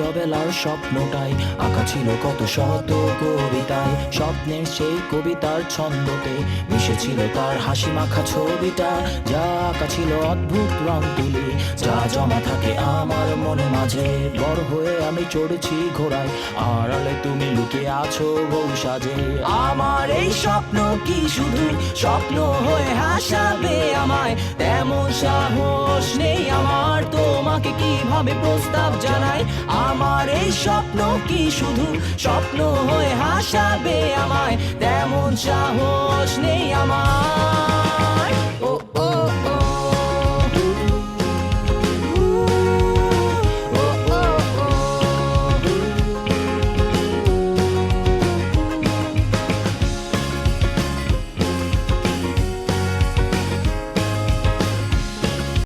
ছোটবেলার স্বপ্নটাই। আঁকা ছিল কত শত কবিতায়। স্বপ্নের সেই কবিতার ছন্দতে মিশেছিল তার হাসি মাখা ছবিটা। যা আঁকা ছিল অদ্ভুত রং তুলি যা জমা থাকে আমার মনে মাঝে। বড় হয়ে আমি চড়েছি ঘোড়ায়, আড়ালে তুমি লুকিয়ে আছো বউ সাজে আমার এই স্বপ্ন কি শুধু স্বপ্ন হয়ে হাসাবে আমায়? তেমন সাহস কীভাবে প্রস্তাব জানাই আমার এই স্বপ্ন কি শুধু স্বপ্ন হয়ে হাসাবে আমায়? তেমন সাহস নেই।